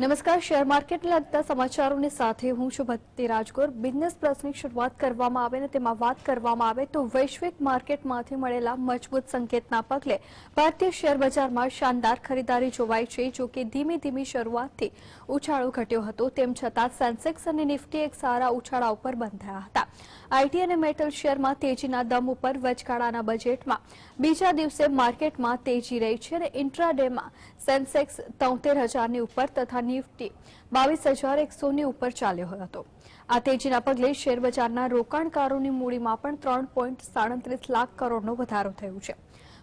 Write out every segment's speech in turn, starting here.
નમસ્કાર, શેર માર્કેટને લગતા સમાચારોની સાથે હું છું ભક્તિ રાજગોર. બિઝનેસ પ્લસની શરૂઆત કરવામાં આવે ને તેમાં વાત કરવામાં આવે તો વૈશ્વિક માર્કેટમાંથી મળેલા મજબૂત સંકેતના પગલે ભારતીય શેર બજારમાં શાનદાર ખરીદારી જોવાઈ છે, જો કે ધીમી ધીમી શરૂઆતથી ઉછાળો ઘટ્યો હતો. તેમ છતાં સેન્સેક્સ અને નિફ્ટી એક સારા ઉછાળા ઉપર બંધાયા હતા. આઈટી અને મેટલ શેરમાં તેજીના દમ ઉપર વચગાળાના બજેટમાં બીજા દિવસે માર્કેટમાં તેજી રહી છે અને ઇન્ટ્રાડેમાં સેન્સેક્સ તોતેર હજારની ઉપર તથા નિફ્ટી બાવીસ હજાર એકસોની ઉપર ચાલ્યો હતો. આ તેજીના પગલે શેરબજારના રોકાણકારોની મૂડીમાં પણ ત્રણ પોઈન્ટ સાડત્રીસ લાખ કરોડનો વધારો થયો છે.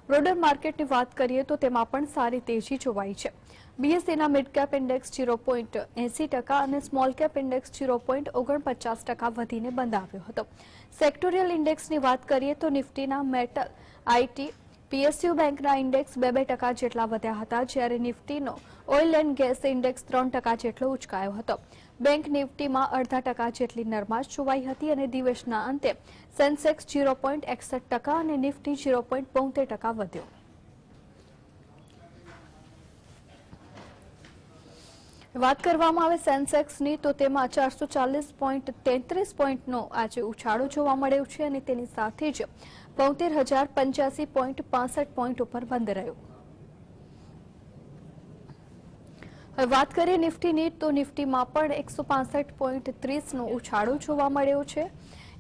બ્રોડર માર્કેટની વાત કરીએ તો તેમાં પણ સારી તેજી જોવાઈ છે. બીએસસીના mid cap index zero point એસી ટકા અને small cap index zero point ઓગણપચાસ ટકા વધીને બંધાવ્યો હતો. સેક્ટોરિયલ ઇન્ડેક્સની વાત કરીએ તો નિફ્ટીના મેટલ, આઈટી પીએસયુ બેંકના ઇન્ડેક્સ બે બે ટકા જેટલા વધ્યા હતા, જ્યારે નિફ્ટીનો ઓઇલ એન્ડ ગેસ ઇન્ડેક્સ ત્રણ ટકા જેટલો ઉચકાયો હતો. બેંક નિફ્ટીમાં અડધા ટકા જેટલી નરમાશ જોવાઈ હતી અને દિવસના અંતે સેન્સેક્સ ઝીરો પોઈન્ટ એકસઠ ટકા અને નિફ્ટી જીરો પોઈન્ટ ટકા વધ્યો. વાત કરવામાં આવે સેન્સેક્સની, તો તેમાં ચારસો ચાલીસ પોઈન્ટ તેત્રીસ પોઈન્ટનો આજે ઉછાળો જોવા મળ્યો છે અને તેની સાથે જ બોતેર હજાર પંચ્યાસી પોઈન્ટ પાસઠ પોઈન્ટ ઉપર બંધ રહ્યો. હવે વાત કરીએ નિફ્ટીની, તો નિફ્ટીમાં પણ એકસો પાસઠ પોઈન્ટ ત્રીસનો ઉછાળો જોવા મળ્યો છે.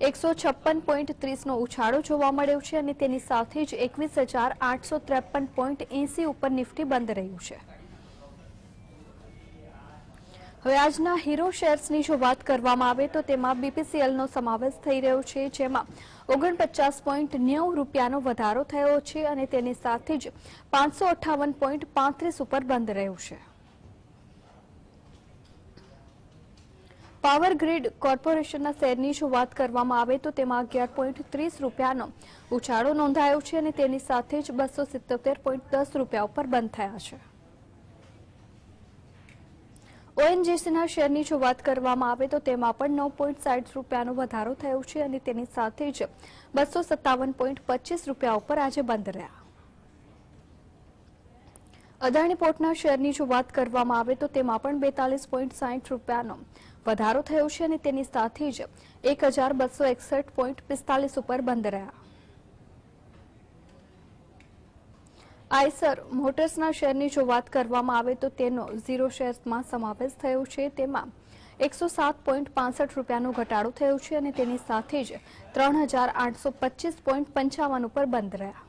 એકસો છપ્પન પોઈન્ટ ત્રીસનો ઉછાળો જોવા મળ્યો છે અને તેની સાથે જ એકવીસ હજાર આઠસો ત્રેપન પોઈન્ટ એસી ઉપર નિફ્ટી બંધ રહ્યું છે. હવે આજના હીરો શેર્સની જો વાત કરવામાં આવે તો તેમાં બીપીસીએલનો સમાવેશ થઈ રહ્યો છે, જેમાં ઓગણપચાસ પોઈન્ટ નેવું રૂપિયાનો વધારો થયો છે અને તેની સાથે જ પાંચસો અઠ્ઠાવન પોઈન્ટ પાંત્રીસ ઉપર બંધ રહ્યું છે. પાવર ગ્રીડ કોર્પોરેશનના શેરની જો વાત કરવામાં આવે તો તેમાં અગિયાર પોઈન્ટ ત્રીસ રૂપિયાનો ઉછાળો નોંધાયો છે અને તેની સાથે જ બસો સિત્તોતેર પોઈન્ટ દસ રૂપિયા ઉપર બંધ થયા છે. ઓએનજીસીના શેરની જો વાત કરવામાં આવે તો તેમાં પણ નવ પોઈન્ટ સાઠ રૂપિયાનો વધારો થયો છે અને તેની સાથે જ બસો સત્તાવન પોઈન્ટ પચીસ રૂપિયા ઉપર આજે બંધ રહ્યા. અદાણી પોર્ટના શેરની જો વાત કરવામાં આવે તો તેમાં પણ બેતાલીસ પોઈન્ટ સાઠ રૂપિયાનો વધારો થયો છે અને તેની સાથે જ એક હજાર બસો એકસઠ પોઈન્ટ પિસ્તાલીસ ઉપર બંધ રહ્યા. આઈસર મોટર્સના શેરની જો વાત કરવામાં આવે તો તેનો ઝીરો શેર્સમાં સમાવેશ થયો છે. તેમાં એકસો સાત પોઈન્ટ પાસઠ રૂપિયાનો ઘટાડો થયો છે અને તેની સાથે જ ત્રણ હજાર આઠસો પચીસ પોઈન્ટ પંચાવન ઉપર બંધ રહ્યા.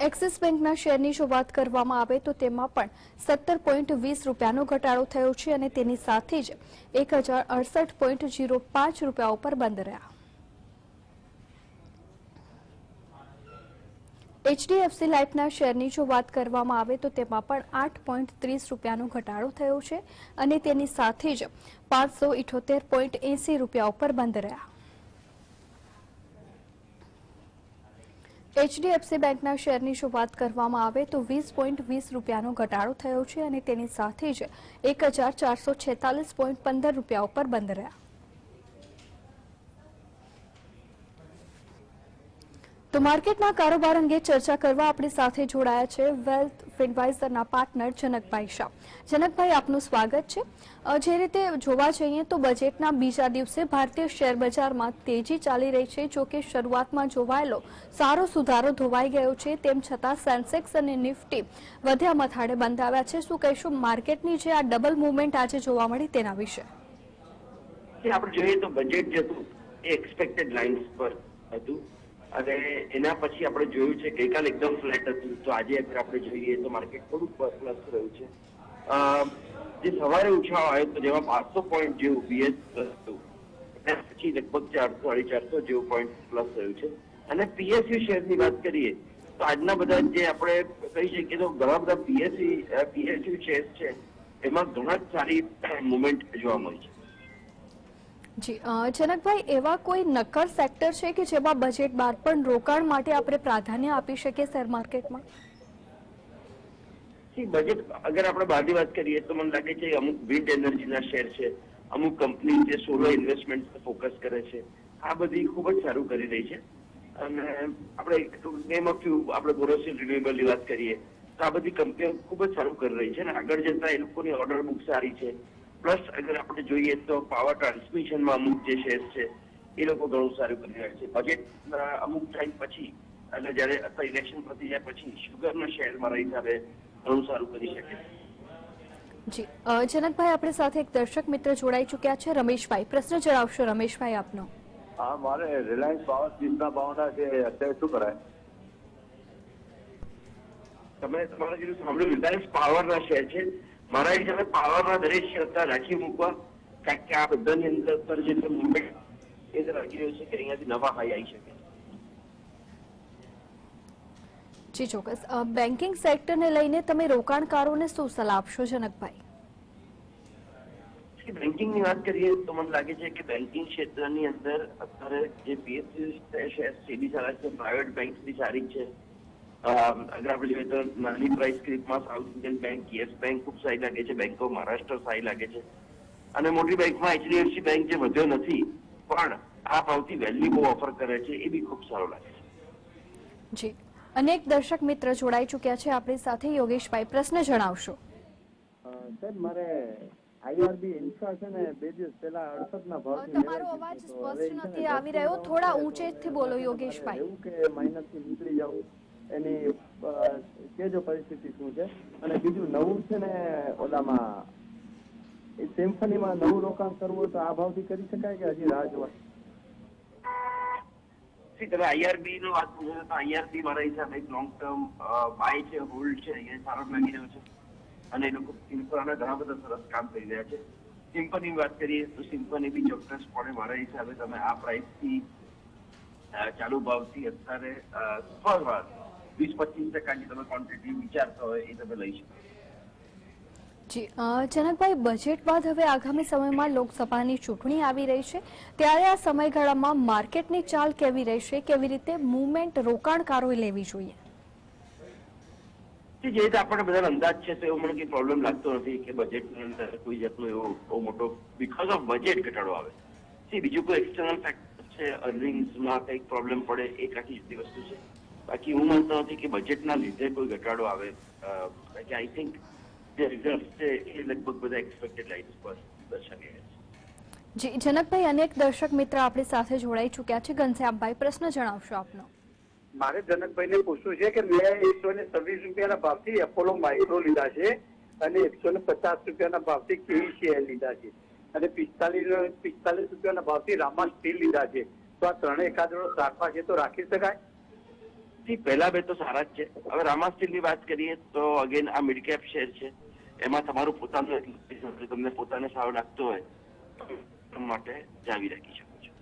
એક્સિસ બેંકના શેરની જો વાત કરવામાં આવે તો તેમાં પણ સત્તર પોઈન્ટ વીસ રૂપિયાનો ઘટાડો થયો છે અને તેની સાથે જ એક હજાર અડસઠ પોઈન્ટ જીરો પાંચ રૂપિયા ઉપર બંધ રહ્યા. એચડીએફસી લાઇફના શેરની જો વાત કરવામાં આવે તો તેમાં પણ આઠ પોઈન્ટ ત્રીસ રૂપિયાનો ઘટાડો થયો છે અને તેની સાથે જ પાંચસો ઇઠોતેર પોઈન્ટ એસી રૂપિયા ઉપર બંધ રહ્યા. એચડીએફસી બેંકના શેરની જો વાત કરવામાં આવે તો વીસ પોઈન્ટ વીસ રૂપિયાનો ઘટાડો થયો છે અને તેની સાથે જ એક હજાર ચારસો છેતાલીસ પોઈન્ટ પંદર રૂપિયા ઉપર બંધ રહ્યા. તો માર્કેટના કારોબાર અંગે ચર્ચા કરવા આપણી સાથે જોડાયા છે વેલ્થ ફિડવાઇઝરના પાર્ટનર જનકભાઈ શાહ. જનકભાઈ, આપનું સ્વાગત છે. જે રીતે જોવા જઈએ તો બજેટના બીજા દિવસે ભારતીય શેર બજારમાં તેજી ચાલી રહી છે. જો કે શરૂઆતમાં જોવાયેલો સારો સુધારો ધોવાઈ ગયો છે. તેમ છતાં સેન્સેક્સ અને નિફ્ટી વધ્યા મથાળે બંધાવ્યા છે. શું કહીશું? માર્કેટની જે આ ડબલ મુવમેન્ટ આજે જોવા મળી તેના વિશે. આપણે જોઈએ તો બજેટ જે હતું, એ એક્સપેક્ટેડ લાઇન્સ પર હતું. અને એના પછી આપણે જોયું છે ગઈકાલ એકદમ ફ્લેટ હતું. તો આજે આપણે જોઈએ તો માર્કેટ થોડુંક પ્લસ રહ્યું છે. જે સવારે ઉછાળો આવ્યો તો જેમાં પાંચસો પોઈન્ટ જેવું બીએસ પ્લસ હતું. એના પછી લગભગ ચારસો, સાડી ચારસો જેવું પોઈન્ટ પ્લસ થયું છે. અને પીએસયુ શેરની વાત કરીએ, તો આજના બધા જે આપણે કહી શકીએ તો ઘણા બધા પીએસયુ પીએસયુ શેર છે. એમાં ઘણા જ સારી મુવમેન્ટ જોવા મળી છે. જી જનકભાઈ, એવા કોઈ નક્કર સેક્ટર છે કે જેમાં બજેટ બાદ પણ રોકાણ માટે આપણે પ્રાધાન્ય આપી શકીએ શેર માર્કેટમાં બજેટ અગર આપણે બહારની વાત કરીએ તો મને લાગે છે અમુક વિન્ડ એનર્જીના શેર છે, અમુક કંપની જે સોલર ઇન્વેસ્ટમેન્ટ ફોકસ કરે છે, આ બધી ખૂબ જ સારું કરી રહી છે. અને આપણે નેમ ઓફ યુ આપણે બોરોસિલ રિન્યુએબલની વાત કરીએ, તો આ બધી કંપનીઓ ખૂબ જ સારું કરી રહી છે અને આગળ જતા એ લોકોની ઓર્ડર બુક સારી છે. પ્લસ અગર આપણે જોઈએ તો પાવર ટ્રાન્સમિશનમાં અમુક જે શેર છે એ લોકો ઘણું સારું કરી રહ્યા છે. બજેટ અમુક ટાઈમ પછી અને જયારે અથવા ઇલેક્શન પતી જાય પછી શુગરના શેર મારા હિસાબે ઘણું સારું કરી શકે જી જનકભાઈ આપણે સાથે એક દર્શક મિત્ર જોડાઈ ચૂક્યા છે રમેશભાઈ. પ્રશ્ન જણાવશો રમેશભાઈ આપનો. હા મારે રિલાયન્સ પાવર ચીજના ભાવના છે અત્યારે શું કરાય? તમે તમારા જેટલું સાંભળ્યું રિલાયન્સ પાવરના શેર છે. મારા હિસાબે પાવામાં દરેક શેર રાખી મૂકવા. કારણ કે આ બધાની અંદર અત્યારે જે મુવમેન્ટ એ લાગી રહ્યું છે કે અહીંયાથી નવા હાઈ આવી શકે. જી ચોક્કસ. બેન્કિંગ સેક્ટરને લઈને તમે રોકાણકારોને શું સલાહ આપશો જનકભાઈ? બેન્કિંગની વાત કરીએ તો મને લાગે છે કે બેન્કિંગ ક્ષેત્રની અંદર અત્યારે જે પીએસયુ શેર છે બી સારા છે પ્રાઇવેટ બેંક બી સારી છે. અગર આપણે જોઈએ તો નાની price ક્લિપમાં south Indian bank yes bank ખૂબ સારી લાગે છે. બેંક ઓફ મહારાષ્ટ્ર સારી લાગે છે. અને મોટી બેંકમાં એચડીએફસી બેંક જે વધ્યો નથી પણ આ ભાવથી વેલ્યુ બહુ ઓફર કરે છે એ બી ખૂબ સારું લાગે છે. જી. અનેક દર્શક મિત્ર જોડાઈ ચૂક્યા છે. આપણી સાથે યોગેશભાઈ પ્રશ્ન જણાવશો. સર મારે આઈઆરબી ઇન્ફ્રા છે ને બે દિવસ પહેલા અડસઠ ના ભાવ તમારો અવાજ સ્પષ્ટ નથી આવી રહ્યો. થોડા ઊંચેથી બોલો યોગેશભાઈ. એવું કે માઇનસથી નીકળી જાવું એની કેજો પરિસ્થિતિ શું છે? અને બીજું નવું છે ને ઓલામાં, એ સિમ્ફનીમાં નવું રોકાણ કરવું તો આ ભાવથી કરી શકાય કે હજી રાહ જોવા? તમે આઈઆરબી નો વાત પૂછો તો આઈઆરબી મારા હિસાબે એક લોંગ ટર્મ બાય છે હોલ્ડ છે, એ સારો લાગી રહ્યો છે. અને એ લોકો સિમ્ફોના ઘણા બધા સરસ કામ કરી રહ્યા છે. સિમ્ફની વાત કરીએ તો સિમ્ફની બી ચોક્કસપણે મારા હિસાબે તમે આ પ્રાઇસથી ચાલુ ભાવથી અત્યારે ફરવાર વીસ પચીસ ટકાની તમે ક્વોન્ટિટી વિચારતા હોય એ તમે લઈ શકો. જી જનકભાઈ બજેટ બાદ હવે આગામી સમયમાં લોકસભાની ચૂંટણી આવી રહી છે. ત્યારે આ સમયગાળામાં માર્કેટની ચાલ કેવી રહેશે? કેવી રીતે મુવમેન્ટ રોકાણકારોએ લેવી જોઈએ? જે રીતે આપણને બધા અંદાજ છે તો એવો મને કઈ પ્રોબ્લેમ લાગતો નથી કે બજેટની અંદર કોઈ જાતનો એવો બહુ મોટો બિકોઝ ઓફ બજેટ ઘટાડો આવે. છે બીજું કોઈ એક્સટર્નલ ફેક્ટર છે અર્નિંગ્સમાં કંઈક પ્રોબ્લેમ પડે એ આખી જુદી વસ્તુ છે. બાકી હું માનતો નથી કે બજેટના લીધે કોઈ ઘટાડો આવે. કે આઈ થિંક જે રિઝલ્ટ છે એ લગભગ બધા એક્સપેક્ટેડ લાઇન્સ પર દર્શાવી રહ્યા છે. જી જનકભાઈ અનેક દર્શક મિત્ર આપણી સાથે જોડાઈ ચૂક્યા છે. ઘનશ્યામભાઈ પ્રશ્ન જણાવશો આપનો. મારે જનકભાઈને પૂછવું છે કે મેં એકસો ને છવ્વીસ રૂપિયાના ભાવથી એપોલો માઇક્રો લીધા છે અને એકસો ને પચાસ રૂપિયાના ભાવથી કેવી શેર લીધા છે અને પિસ્તાલીસ પિસ્તાલીસ રૂપિયાના ભાવથી રામા સ્ટીલ લીધા છે. તો આ ત્રણેય એકાદરો રાખવા છે તો રાખી શકાય? સી પહેલા બે તો સારા જ છે. હવે રામા સ્ટીલની વાત કરીએ તો અગેન આ મિડ કેપ શેર છે. એમાં તમારું પોતાનું એટલું તમને પોતાને સારું લાગતું હોય માટે જાવી રાખી શકો છો.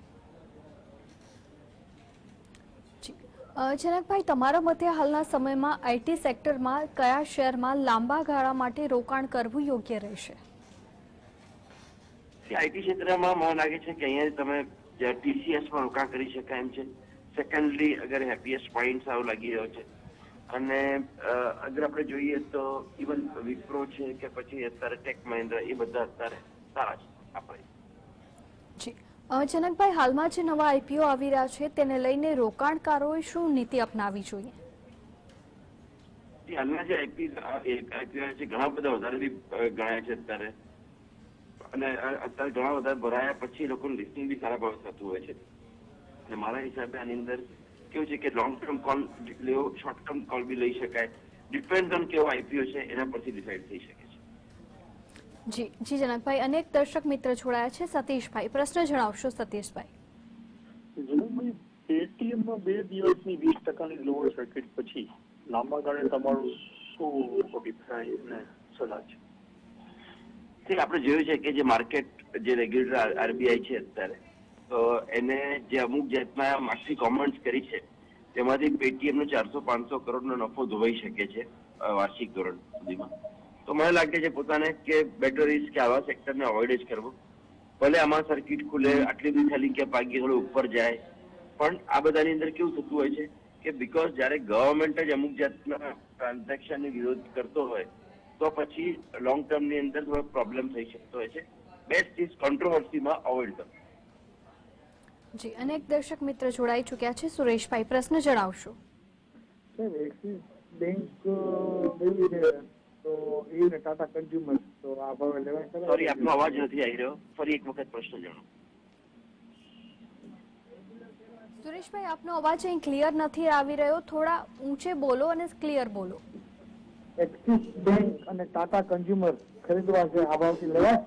જનકભાઈ તમારા મતે હાલના સમયમાં આઈટી સેક્ટરમાં કયા શેરમાં લાંબા ગાળા માટે રોકાણ કરવું યોગ્ય રહેશે? આઈટી ક્ષેત્રમાં મને લાગે છે કે અહીંયા તમે ટીસીએસમાં રોકાણ કરી શકાય એમ છે. સેકન્ડલી અગર હેપીએસ્ટ પોઈન્ટ સારું લાગી રહ્યો છે. અને અગર આપણે જોઈએ તો ઇવન વિપ્રો છે કે પછી અત્યારે ટેક મહિન્દ્ર એ બધા અત્યારે સારા છે આપણે. જી. જનકભાઈ હાલમાં જે નવા આઈપીઓ આવી રહ્યા છે તેને લઈને રોકાણકારોએ શું નીતિ અપનાવી જોઈએ? હાલના જે આઈપી આઈપીઓ છે ઘણા બધા વધારે બી ગણાય છે અત્યારે. અને અત્યારે ઘણા બધા ભરાયા પછી લોકોનું લિસ્ટિંગ બી સારા ભાવે થતું હોય છે. અને મારા હિસાબે આની અંદર કેવું છે કે લોંગ ટર્મ કોલ લેવો શોર્ટ ટર્મ કોલ બી લઈ શકાય. ડિપેન્ડ ઓન કેવો આઈપીઓ છે એના પરથી ડિસાઈડ થઈ શકે છે. જી જી જનકભાઈ અનેક દર્શક મિત્ર જોડાયા છે સતીશભાઈ. પ્રશ્ન જણાવશો સતીશભાઈ. જનકભાઈ પેટીએમમાં બે દિવસની વીસ ટકાની લોઅર સર્કિટ પછી લાંબા ગાળે તમારું શું અભિપ્રાય અને સલાહ છે? આપણે જોયું છે કે જે માર્કેટ જે રેગ્યુલેટર આરબીઆઈ છે અત્યારે એને જે અમુક જાતના માસી કોમેન્ટ્સ કરી છે, તેમાંથી પેટીએમ નો ચારસો પાંચસો કરોડનો નફો ધોવાઈ શકે છે વાર્ષિક ધોરણ સુધીમાં. તો મને લાગે છે પોતાને કે બેટર ઇઝ કે આવા સેક્ટરને અવોઇડ જ કરવો. ભલે આમાં સર્કિટ ખુલે, આટલી બધી થેલી કે પાકી થોડું ઉપર જાય, પણ આ બધાની અંદર કેવું થતું હોય છે કે બીકોઝ જ્યારે ગવર્મેન્ટ જ અમુક જાતના ટ્રાન્ઝેક્શન વિરોધ કરતો હોય, તો પછી લોંગ ટર્મની અંદર થોડો પ્રોબ્લેમ થઈ શકતો હોય છે. બેસ્ટ ઇઝ કોન્ટ્રોવર્સીમાં અવોઇડ કરવું. જી અનેક દર્શક મિત્ર જોડાઈ ચૂક્યા છે. સુરેશભાઈ પ્રશ્ન જણાવશો. એક્સિસ બેંક તો એ ને ટાટા કન્ઝ્યુમર તો આ ભાવે લેવાય ખરા? સોરી આપનો અવાજ નથી આવી રહ્યો. ફરી એક વખત પ્રશ્ન જણાવો. સુરેશભાઈ આપનો અવાજ અહીં ક્લિયર નથી આવી રહ્યો. થોડા ઊંચે બોલો અને ક્લિયર બોલો. એક્સિસ બેંક અને ટાટા કન્ઝ્યુમર ખરીદવા છે આ ભાવથી લેવાય?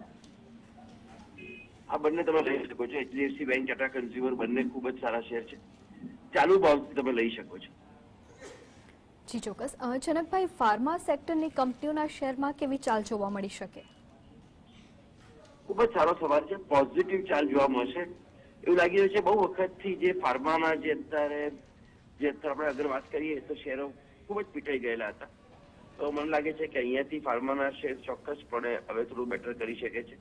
આ બંને તમે લઈ શકો છો. એચડીએફસી બેંક ટાટા કન્ઝ્યુમર બંને ખૂબ જ સારા શેર છે. ચાલુ ભાવથી તમે લઈ શકો છો. જી ચોક્કસ. જનકભાઈ ફાર્મા સેક્ટરની કંપનીઓના શેરમાં કેવી ચાલ જોવા મળી શકે? ખૂબ જ સારો સવાલ છે. પોઝિટિવ ચાલ જોવા મળશે. એવું લાગી રહ્યું છે બહુ વખતથી જે ફાર્માના જે અત્યારે જે અત્યારે આપણે અગર વાત કરીએ તો શેરો ખૂબ જ પીટાઈ ગયેલા હતા. તો મને લાગે છે કે અહીંયાથી ફાર્માના શેર ચોક્કસપણે હવે થોડું બેટર કરી શકે છે.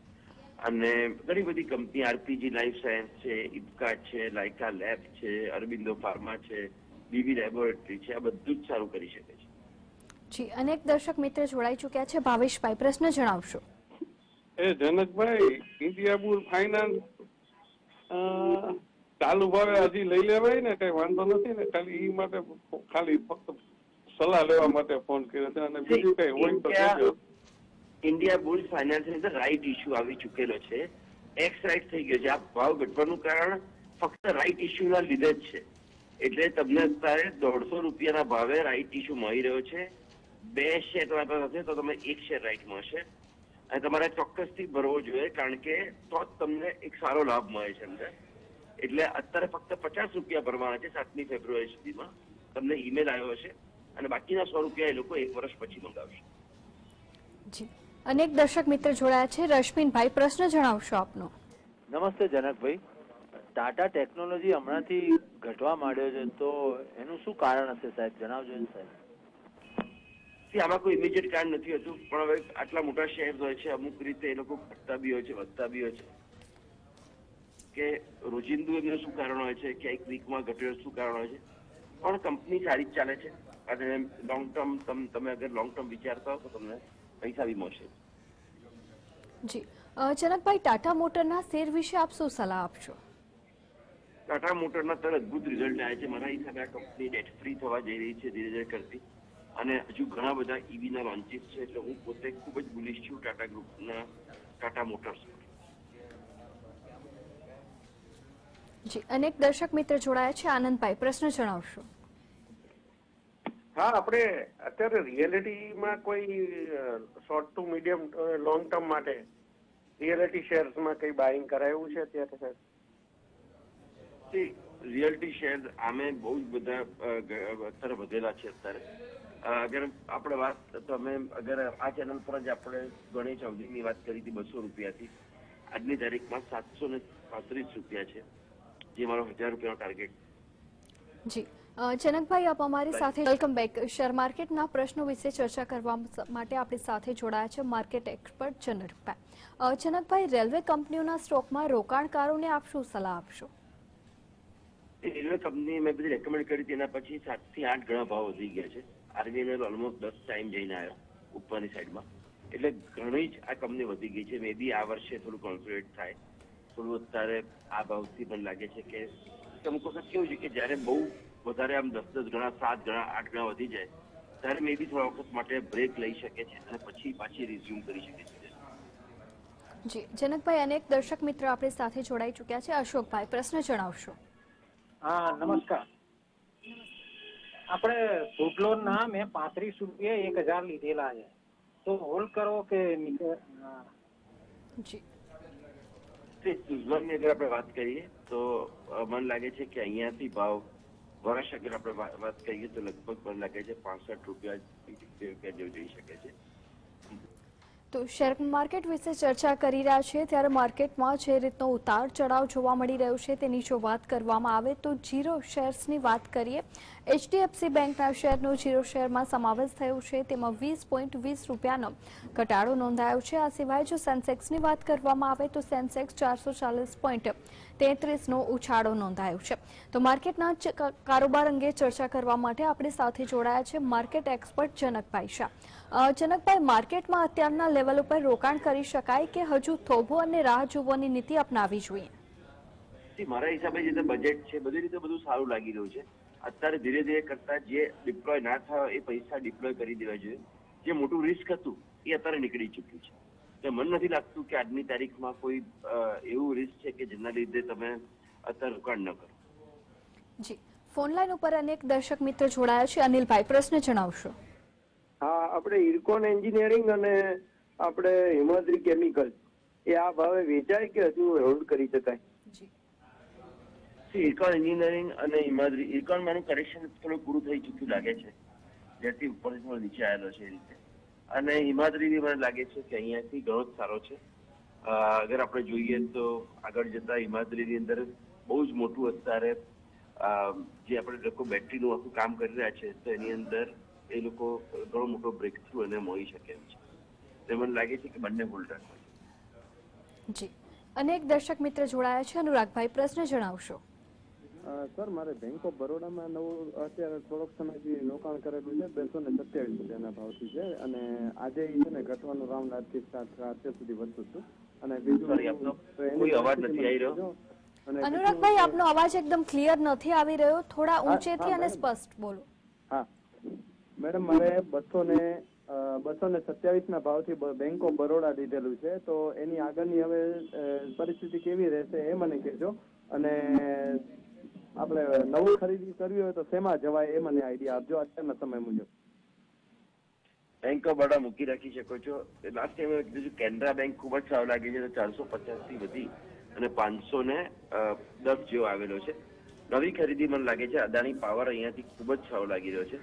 અને ઘણી બધી કંપની આરપીજી લાઈફ સાયન્સ છે ઇફકાટ છે લાયકા લેબ છે અરબિંદો ફાર્મા છે બીબી લેબોરેટરી છે આ બધું જ સારું કરી શકે છે. જી અનેક દર્શક મિત્ર જોડાઈ ચૂક્યા છે ભાવેશભાઈ પ્રશ્ન જણાવશો. એ જનકભાઈ ઇન્ડિયા બુલ ફાઇનાન્સ ચાલુ ભાવે હજી લઈ લેવાય ને કઈ વાંધો નથી ને ખાલી ઈ માટે ખાલી ફક્ત સલાહ લેવા માટે ફોન કર્યો છે અને બીજું કઈ હોય તો કહેજો. ઇન્ડિયા બુલ્સ ફાઇનાન્સ અંદર રાઈટ ઇસ્યુ આવી ચૂકેલો છે. એક્સ રાઈટ થઈ ગયો છે. આ ભાવ ઘટવાનું કારણ ફક્ત રાઈટ ઇસ્યુ ના લીધે જ છે. એટલે તમને અત્યારે દોઢસો રૂપિયાના ભાવે રાઈટ ઇસ્યુ મળી રહ્યો છે. બે શેર તમારી પાસે હશે તો તમે એક શેર રાઈટ મળશે. અને તમારે ચોક્કસથી ભરવો જોઈએ કારણ કે તો જ તમને એક સારો લાભ મળે છે અંદર. એટલે અત્યારે ફક્ત પચાસ રૂપિયા ભરવાના છે સાતમી ફેબ્રુઆરી સુધીમાં. તમને ઈમેલ આવ્યો હશે. અને બાકીના સો રૂપિયા એ લોકો એક વર્ષ પછી મંગાવશે. જી. અનેક દર્શક મિત્ર જોડાયા છે. રશ્મિનભાઈ પ્રશ્ન જણાવશો આપનો. નમસ્તે જનકભાઈ. ટાટા ટેકનોલોજી હમણાંથી ઘટવા માંડ્યો છે તો એનું શું કારણ હશે સાહેબ? જણાવજો ને સાહેબ. આમાં કોઈ ઇમિડિયેટ કારણ નથી હોતું પણ હવે આટલા મોટા શેર હોય છે અમુક રીતે એ લોકો ઘટતા બી હોય છે વધતા બી હોય છે. કે રોજિંદુ એમનું શું કારણ હોય છે કે એક વીકમાં ઘટ્યો શું કારણ હોય છે? પણ કંપની સારી જ ચાલે છે. અને લોંગ ટર્મ તમે અગર લોંગ ટર્મ વિચારતા હો તો તમને પૈસા બી મળશે. જી. જનકભાઈ ટાટા મોટરના શેર વિશે આપ શું સલાહ આપશો? ટાટા મોટરના તરત ગુડ રિઝલ્ટ આવ્યા છે. મારા હિસાબે આ કંપની ડેટ ફ્રી થવા જઈ રહી છે ધીરે ધીરે કરતી. અને હજુ ઘણા બધા ઈવીના લોન્ચીસ છે એટલે હું પોતે ખૂબ જ બુલિશ છું ટાટા ગ્રુપના ટાટા મોટર્સ જી. અનેક દર્શક મિત્ર જોડાયા છે. આનંદભાઈ પ્રશ્ન જણાવશો. હા આપણે અત્યારે રિયાલિટીમાં કોઈ short to medium long term માટે રિયાલિટી શેર્સમાં કઈ બાઇંગ કરાયું છે અત્યારે સાહેબ? રિયલ્ટી શેર આમે બહુ જ બધા અત્યારે વધેલા છે અત્યારે. અગર આપણે વાત તમે અગર આ ચેનલ પર જ આપણે ગણેશ અવધિની વાત કરી હતી બસો રૂપિયાથી આજની તારીખમાં સાતસો ને પાંત્રીસ રૂપિયા છે જે મારો હજાર રૂપિયાનો ટાર્ગેટ જી. જનકભાઈ આપ અમારી સાથે વેલકમ બેક. શેર માર્કેટના પ્રશ્નો વિશે ચર્ચા કરવા માટે આપણી સાથે જોડાયા છે market expert Janakbhai. Uh, Janakbhai railway કંપનીઓના સ્ટોકમાં રોકાણકારોને આપ શું સલાહ આપશો? રેલવે કંપની મેં બધી રેકમેન્ડ કરી હતી એના પછી સાતથી આઠ ગણા ભાવ વધી ગયા છે. આરબીઆઈ ઓલમોસ્ટ દસ ટાઈમ જઈને આવ્યો ઉપરની સાઈડમાં એટલે ઘણી જ આ કંપની વધી ગઈ છે. મે બી આ વર્ષે થોડું કોન્ફિડન્ટ થાય. થોડું અત્યારે આ ભાવથી પણ લાગે છે કે અમુક વખત કેવું છે કે જ્યારે બહુ વધારે આમ દસ દસ ગણા સાત ગણા આઠ ગણા વધી જાય ત્યારે મે બી થોડા વખત માટે બ્રેક લઈ શકે છે અને પછી પાછી રિઝ્યુમ કરી શકે છે. જી જનકભાઈ અનેક દર્શક મિત્રો આપણી સાથે જોડાઈ ચૂક્યા છે. અશોકભાઈ પ્રશ્ન જણાવશો. હા નમસ્કાર. આપણે ફૂટલોન ના મેં પાંત્રીસ રૂપિયા એક હજાર લીધેલા છે. તો હોલ્ડ કરો કે. જી. તે સુઝલોનની અગર આપણે વાત કરીએ તો મને લાગે છે કે અહીંયાથી ભાવ વર્ષ અગર આપણે વાત કરીએ તો લગભગ મને લાગે છે પાસઠ રૂપિયા જઈ શકે છે. તો શેર માર્કેટ વિશે ચર્ચા કરી રહ્યા છીએ ત્યારે માર્કેટમાં જે રીતનો ઉતાર ચઢાવ જોવા મળી રહ્યો છે તેની જો વાત કરવામાં આવે તો જીરો શેર્સની વાત કરીએ. એચડીએફસી બેંકના શેરનો જીરો શેરમાં સમાવેશ થયો છે. તેમાં વીસ પોઈન્ટ વીસ રૂપિયાનો ઘટાડો નોંધાયો છે. આ સિવાય જો સેન્સેક્સની વાત કરવામાં આવે તો સેન્સેક્સ ચારસો ચાલીસ પોઈન્ટ તેત્રીસનો ઉછાળો નોંધાયો છે. તો માર્કેટના કારોબાર અંગે ચર્ચા કરવા માટે આપણી સાથે જોડાયા છે માર્કેટ એક્સપર્ટ જનકભાઈ શાહ. જનકભાઈ, માર્કેટમાં અત્યારના લેવલ ઉપર રોકાણ કરી શકાય કે હજુ થોભો અને રાહ જોવાની નીતિ અપનાવવી જોઈએ? મારા હિસાબે જે બજેટ છે, બધી રીતે બધું સારું લાગી રહ્યું છે. અત્યારે ધીરે ધીરે કરતા જે ડિપ્લોય ના થયો એ પૈસા ડિપ્લોય કરી દેવા જોઈએ. જે મોટું રિસ્ક હતું એ અત્યારે નીકળી ચૂક્યું છે. મને નથી લાગતું કે આજની તારીખમાં કોઈ એવું રિસ્ક છે કે જેના લીધે તમે અત્યારે રોકાણ ન કરો. જી. ફોન લાઈન ઉપર અનેક દર્શક મિત્ર જોડાયા છે. અનિલભાઈ પ્રશ્ન જણાવશો. હા આપણે ઇરકોન એન્જિનિયરિંગ અને આપણે હિમાદ્રી કેમિકલ એ આ ભાવે વેચાય કે હજુ હોલ્ડ કરી શકાય? જી. ઇરકોન એન્જિનિયરિંગ અને હિમાદ્રી ઇરકોન માનું કરેક્શન થોડું પૂરું થઈ ચૂક્યું લાગે છે. જેથી ઉપર નીચે આવેલો છે એ રીતે. અને હિમાદ્રી બી મને લાગે છે કે અહીંયાથી ઘણો જ સારો છે. અગર આપણે જોઈએ તો આગળ જતા હિમાદ્રીની અંદર બહુ જ મોટું અત્યારે જે આપણે લોકો બેટરીનું આખું કામ કરી રહ્યા છે, તો એની અંદર એ લોકો ઘણો મોટો બ્રેક થ્રુ એને મળી શકે એમ છે. તે મને લાગે છે કે બંને હોલ્ડર જી જી. અનેક દર્શક મિત્ર જોડાયા છે. અનુરાગભાઈ, પ્રશ્ન જણાવશો. સર મારે બેંક ઓફ બરોડામાં નવું અત્યારે થોડોક સમયથી રોકાણ કરેલું છે બેસો ને સત્યાવીસ રૂપિયાના ભાવથી છે. અને આજે છે ને ઘટવાનું રાઉન્ડ આજથી સ્ટાર્ટ અત્યાર સુધી વધતું હતું. અને બીજું આપનો તો એની કોઈ અવાજ નથી આવી રહ્યો. અનુરાગભાઈ આપનો અવાજ એકદમ ક્લિયર નથી આવી રહ્યો. થોડા ઊંચેથી અને સ્પષ્ટ બોલો. હા. મેડમ મારે બસો ને બસો ને સત્યાવીસ ના ભાવથી બેંક ઓફ બરોડા લીધેલું છે. તો એની આગળની હવે પરિસ્થિતિ કેવી રહેશે એ મને કહેજો. અને આપણે નવું ખરીદી કરવી હોય તો શેમાં જવાય એ મને આઈડિયા આપજો અત્યારના સમય મુજબ. બેંક ઓફ મૂકી રાખી શકો છો. લાસ્ટ ટાઈમ કીધું છે કેનરા બેંક ખૂબ જ સારું લાગી છે. તો ચારસો પચાસથી વધી અને પાંચસો ને દસ જેવો આવેલો છે. નવી ખરીદી મને લાગે છે. અદાણી પાવર અહીંયાથી ખૂબ જ સારો લાગી રહ્યો છે.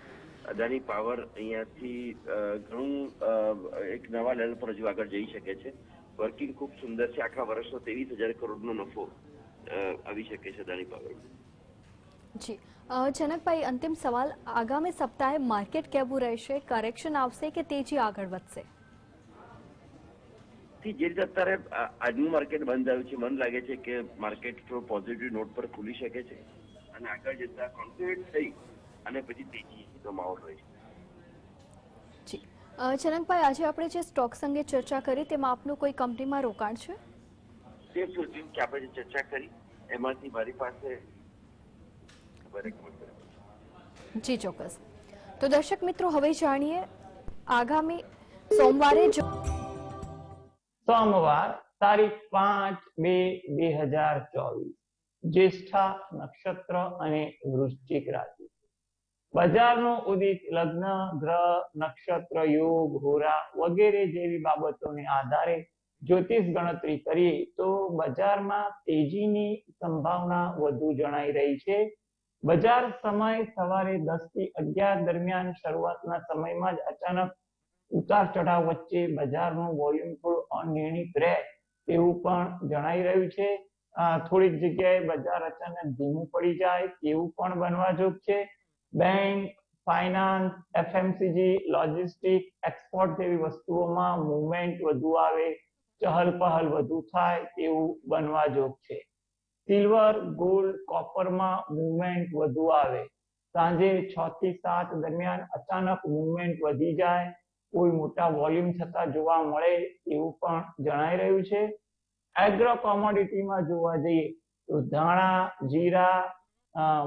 અદાણી પાવર અહીંયાથી ઘણું એક નવા લેવલ પર હજુ આગળ જઈ શકે છે. વર્કિંગ ખૂબ સુંદર છે. આખા વર્ષનો ત્રેવીસ હજાર કરોડનો નફો આવી શકે છે અદાણી પાવર જી. જનકભાઈ અંતિમ સવાલ. આગામી સપ્તાહે માર્કેટ કેવું રહેશે? કરેક્શન આવશે કે તેજી આગળ વધશે? જે રીતે અત્યારે આજનું માર્કેટ બંધ આવ્યું છે મને લાગે છે કે માર્કેટ પોઝિટિવ નોટ પર ખુલી શકે છે અને આગળ જતા કોન્ફિડન્ટ થઈ અને પછી તેજીનો માહોલ રહે છે. જી. જનકભાઈ આજે આપણે જે સ્ટોક્સ અંગે ચર્ચા કરી તેમાં આપનું કોઈ કંપનીમાં રોકાણ છે? તે સુધી કે આપણે જે ચર્ચા કરી એમાંથી મારી પાસે recommend કરેલું છે. જી ચોક્કસ. તો દર્શક મિત્રો હવે જાણીએ આગામી સોમવારે સોમવાર તારીખ પાંચ બે બે હજાર ચોવીસ. જ્યેષ્ઠા નક્ષત્ર અને વૃશ્ચિક રાશિ. બજારનો ઉદિત લગ્ન ગ્રહ નક્ષત્ર યોગ હોરા વગેરે જેવી બાબતોને આધારે જ્યોતિષ ગણતરી કરીએ તો બજારમાં તેજીની સંભાવના વધુ જણાઈ રહી છે. બજાર સમય સવારે દસથી અગિયાર દરમિયાન શરૂઆતના સમયમાં જ અચાનક ઉતાર ચઢાવ વચ્ચે બજારનું વોલ્યુમ થોડું અનિર્ણિત રહે તેવું પણ જણાઈ રહ્યું છે. થોડીક જગ્યાએ બજાર અચાનક ધીમું પડી જાય તેવું પણ બનવા જોગ છે. Bank, finance, FMCG, logistic, export જેવી વસ્તુઓમાં મુવમેન્ટ વધુ આવે ચહલ પહલ વધુ થાય તેવું બનવા જોગ છે. સિલ્વર ગોલ્ડ કોપરમાં મુવમેન્ટ વધુ આવે. સાંજે છ થી સાત દરમિયાન અચાનક મુવમેન્ટ વધી જાય. કોઈ મોટા વોલ્યુમ થતા જોવા મળે એવું પણ જણાઈ રહ્યું છે. એગ્રો કોમોડિટીમાં જોવા જઈએ તો ધાણા, જીરા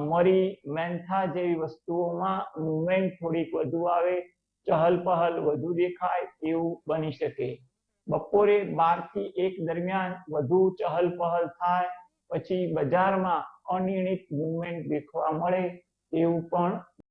મરી, મેંથા જેવી વસ્તુઓમાં મુવમેન્ટ થોડીક વધુ આવે. ચહલ પહલ વધુ દેખાય એવું બની શકે. બપોરે બારથી એક દરમિયાન વધુ ચહલ પહલ થાય. પછી બજારમાં અનિયમિત મુવમેન્ટ દેખવા મળે એવું પણ